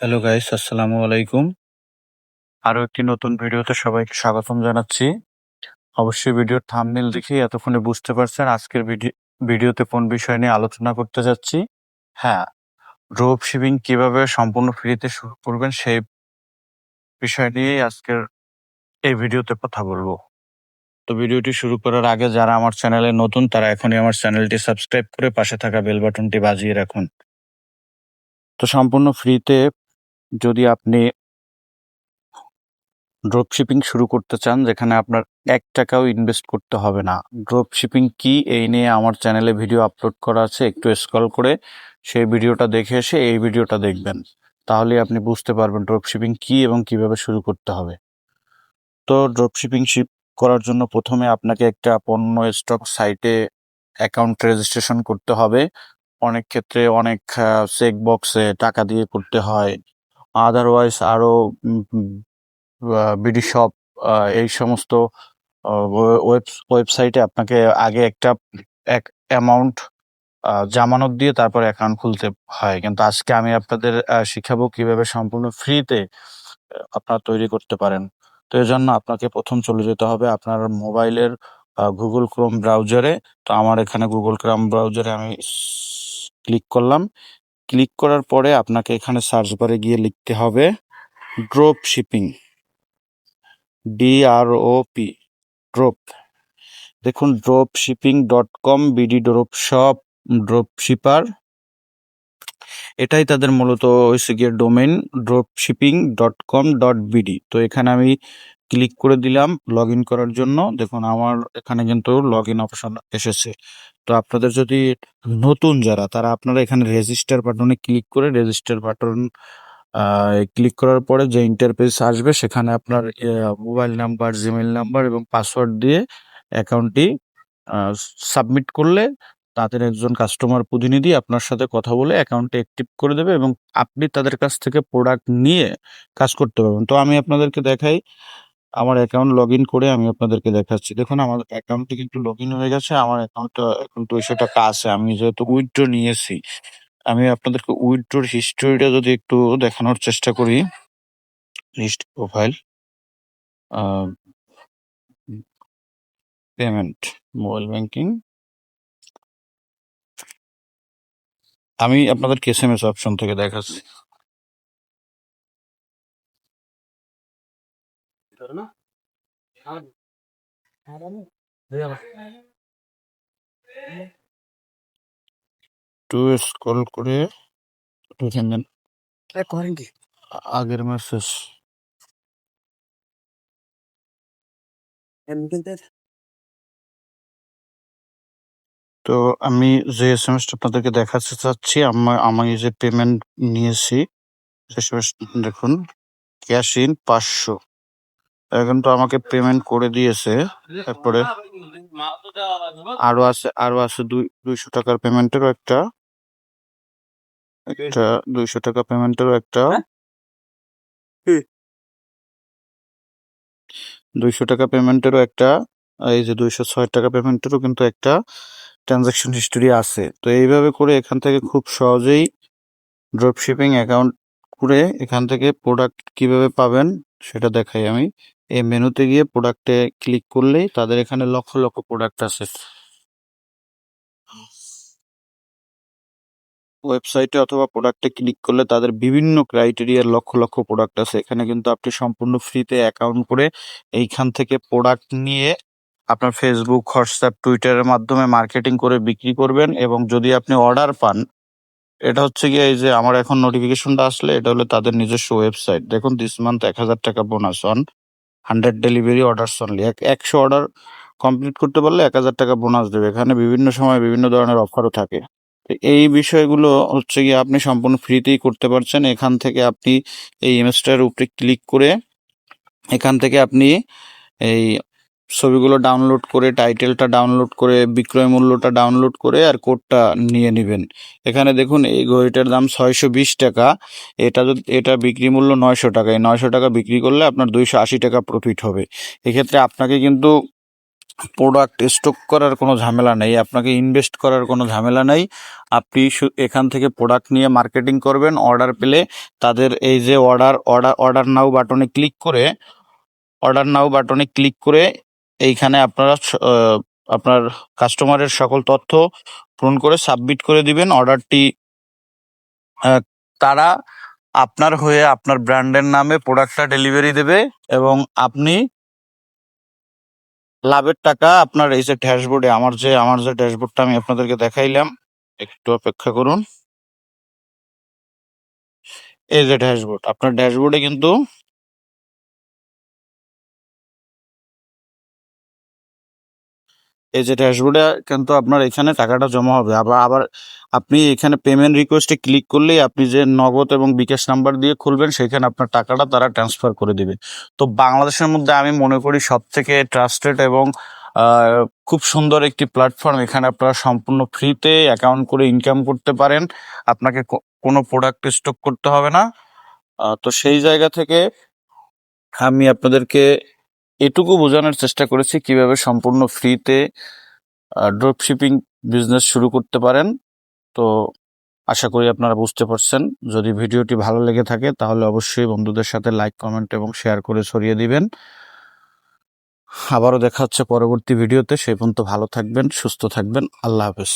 Hello guys আসসালামু আলাইকুম আরও একটি নতুন ভিডিওতে সবাইকে স্বাগতম জানাচ্ছি। অবশ্যই ভিডিওর থাম্বনেল দেখে এতক্ষণে বুঝতে পারছেন আজকের ভিডিও ভিডিওতে কোন বিষয় নিয়ে আলোচনা করতে যাচ্ছি। হ্যাঁ ড্রপ শিপিং কীভাবে সম্পূর্ণ ফ্রিতে শুরু করবেন সেই বিষয় নিয়েই আজকের এই ভিডিওতে কথা বলব। তো ভিডিওটি শুরু করার আগে যারা আমার চ্যানেলে নতুন, তারা এখনই আমার চ্যানেলটি সাবস্ক্রাইব করে পাশে থাকা বেল বাটনটি বাজিয়ে রাখুন। তো সম্পূর্ণ ফ্রিতে যদি আপনি ড্রপ শিপিং শুরু করতে চান, যেখানে আপনার এক টাকাও ইনভেস্ট করতে হবে না। ড্রপ শিপিং কি এই নিয়ে আমার চ্যানেলে ভিডিও আপলোড করা আছে, একটু স্ক্রল করে সেই ভিডিওটা দেখে এসে এই ভিডিওটা দেখবেন। তাহলে আপনি বুঝতে পারবেন ড্রপ শিপিং কি এবং কীভাবে শুরু করতে হবে। তো ড্রপ শিপিং শিপ করার জন্য প্রথমে আপনাকে একটা পণ্য স্টক সাইটে অ্যাকাউন্ট রেজিস্ট্রেশন করতে হবে। অনেক ক্ষেত্রে অনেক চেক বক্সে টাকা দিয়ে করতে হয়। আদারওয়াইজ আরও বিডি শপ এই সমস্ত ওয়েব ওয়েবসাইটে আপনাকে আগে একটা, এক অ্যামাউন্ট জামানত দিয়ে তারপর অ্যাকাউন্ট খুলতে হয়। কিন্তু আজকে আমি আপনাদের শিখাবো কীভাবে সম্পূর্ণ ফ্রিতে আপনারা তৈরি করতে পারেন। তো এর জন্য আপনাকে প্রথম চলে যেতে হবে আপনার মোবাইলের গুগল ক্রোম ব্রাউজারে তো আমার এখানে গুগল ক্রোম ব্রাউজারে আমি ক্লিক করলাম। ক্লিক করার পরে আপনাকে এখানে সার্চ বারে গিয়ে লিখতে হবে ড্রপ শিপিং ডিআরওপি ড্রপ। দেখুন, drop shipping dot com BD drop shop, drop shipper. এটাই তাদের মূলত গিয়ে domain drop shipping dot com dot BD তো এখানে আমি ক্লিক করে দিলাম লগ করার জন্য। দেখুন, আমার এখানে কিন্তু লগ ইন অপশন এসেছে। তো আপনাদের যদি নতুন যারা, তারা আপনারা এখানে রেজিস্টার বাটনে ক্লিক করে রেজিস্টার বাটন ক্লিক করার পরে যে ইন্টারফেস আসবে, সেখানে আপনার মোবাইল নাম্বার জিমেল নাম্বার এবং পাসওয়ার্ড দিয়ে অ্যাকাউন্টটি সাবমিট করলে তাদের একজন কাস্টমার প্রতিনিধি আপনার সাথে কথা বলে অ্যাকাউন্টটি অ্যাক্টিভ করে দেবে এবং আপনি তাদের কাছ থেকে প্রোডাক্ট নিয়ে কাজ করতে পারবেন। তো আমি আপনাদেরকে দেখাই আমার অ্যাকাউন্ট লগ ইন করে আমি আপনাদেরকে দেখাচ্ছি। দেখুন, আমার অ্যাকাউন্টটি কিন্তু লগ ইন হয়ে গেছে, আমার অ্যাকাউন্টটা এখন দুইশো টাকা আছে, আমি যেহেতু উইথড্র নিয়েছি, আমি আপনাদেরকে উইথড্রোর হিস্টোরিটা যদি একটু দেখানোর চেষ্টা করি list profile payment mobile banking আমি আপনাদেরকে এস এম এস অপশন থেকে দেখাচ্ছি। টু স্ক্রল করে দেখেন দেন। করেন কি? আগের মেসেজ। তো আমি যে এস এম এসটা আপনাদেরকে দেখাতে চাচ্ছি আমার আমি যে পেমেন্ট নিয়েছি এসএমএস দেখুন ক্যাশ ইন পাঁচশো। এখন তো আমাকে পেমেন্ট করে দিয়েছে তারপরে আরও আছে আরও আছে দুই দুইশো টাকার পেমেন্টেরও একটা। একটা দুইশো টাকা পেমেন্টেরও একটা। দুইশো টাকা পেমেন্টেরও একটা এই যে দুইশো ছয় টাকা পেমেন্টেরও কিন্তু একটা ট্রানজাকশন হিস্টোরি আছে। তো এইভাবে করে এখান থেকে খুব সহজেই ড্রপ শিপিং অ্যাকাউন্ট করে এখান থেকে প্রোডাক্ট কীভাবে পাবেন সেটা দেখাই আমি। এই মেনুতে গিয়ে প্রোডাক্টে ক্লিক করলেই তাদের এখানে লক্ষ লক্ষ প্রোডাক্ট আছে। ওয়েবসাইটে অথবা প্রোডাক্টে ক্লিক করলে তাদের বিভিন্ন ক্রাইটেরিয়ার লক্ষ লক্ষ প্রোডাক্ট আছে। এখানে কিন্তু আপনি সম্পূর্ণ ফ্রিতে অ্যাকাউন্ট করে এইখান থেকে প্রোডাক্ট নিয়ে আপনার ফেসবুক হোয়াটসঅ্যাপ টুইটারের মাধ্যমে মার্কেটিং করে বিক্রি করবেন এবং যদি আপনি অর্ডার পান, এটা হচ্ছে গিয়ে এই যে আমার এখন নোটিফিকেশনটা আসলে এটা হলো তাদের নিজস্ব ওয়েবসাইট দেখুন দিস মান্থ এক হাজার টাকা bonus on hundred delivery orders only এক একশো অর্ডার কমপ্লিট করতে পারলে এক হাজার টাকা বোনাস দেবে। এখানে বিভিন্ন সময় বিভিন্ন ধরনের অফারও থাকে। এই বিষয়গুলো হচ্ছে গিয়ে আপনি সম্পূর্ণ ফ্রিতেই করতে পারছেন। এখান থেকে আপনি এই ইমেজটার উপরে ক্লিক করে এখান থেকে আপনি এই ছবিগুলো ডাউনলোড করে টাইটেলটা ডাউনলোড করে, বিক্রয় মূল্যটা ডাউনলোড করে আর কোডটা নিয়ে নেবেন। এখানে দেখুন, এই ঘড়িটার দাম ছয়শো বিশ টাকা। এটা যদি, এটা বিক্রি মূল্য নয়শো টাকা। এই নয়শো টাকা বিক্রি করলে আপনার দুইশো আশি টাকা প্রফিট হবে। এক্ষেত্রে আপনাকে কিন্তু প্রোডাক্ট স্টক করার কোনো ঝামেলা নেই, আপনাকে ইনভেস্ট করার কোনো ঝামেলা নেই। আপনি এখান থেকে প্রোডাক্ট নিয়ে মার্কেটিং করবেন অর্ডার পেলে তাদের এই যে অর্ডার অর্ডার অর্ডার নাও বাটনে ক্লিক করে অর্ডার নাও বাটনে ক্লিক করে এইখানে আপনারা আপনার কাস্টমারের সকল তথ্য পূরণ করে সাবমিট করে দিবেন। অর্ডারটি তারা আপনার হয়ে আপনার ব্র্যান্ডের নামে প্রোডাক্টটা ডেলিভারি দেবে এবং আপনি লাভের টাকা আপনার এই যে ড্যাশবোর্ডে, আমার যে আমার যে ড্যাশবোর্ডটা আমি আপনাদেরকে দেখাইলাম, একটু অপেক্ষা করুন। এই যে ড্যাশবোর্ড, আপনার ড্যাশবোর্ডে কিন্তু এই যে ড্যাশবোর্ডে কিন্তু আপনার এখানে টাকাটা জমা হবে। আবার আবার আপনি এখানে পেমেন্ট রিকোয়েস্টে ক্লিক করলেই আপনি যে নগদ এবং বিকাশ নাম্বার দিয়ে খুলবেন, সেখানে আপনার টাকাটা তারা ট্রান্সফার করে দিবে। তো বাংলাদেশের মধ্যে আমি মনে করি সব থেকে ট্রাস্টেড এবং খুব সুন্দর একটি প্ল্যাটফর্ম এখানে আপনারা সম্পূর্ণ ফ্রিতে অ্যাকাউন্ট করে ইনকাম করতে পারেন। আপনাকে কোনো প্রোডাক্ট স্টক করতে হবে না। তো সেই জায়গা থেকে আমি আপনাদেরকে এটুকু বোঝানোর চেষ্টা করেছি কীভাবে সম্পূর্ণ ফ্রিতে ড্রপ শিপিং বিজনেস শুরু করতে পারেন। তো আশা করি আপনারা বুঝতে পারছেন। যদি ভিডিওটি ভালো লেগে থাকে তাহলে অবশ্যই বন্ধুদের সাথে লাইক কমেন্ট এবং শেয়ার করে ছড়িয়ে দিবেন। আবারও দেখা হচ্ছে পরবর্তী ভিডিওতে। সেই পর্যন্ত ভালো থাকবেন, সুস্থ থাকবেন। আল্লাহ হাফেজ।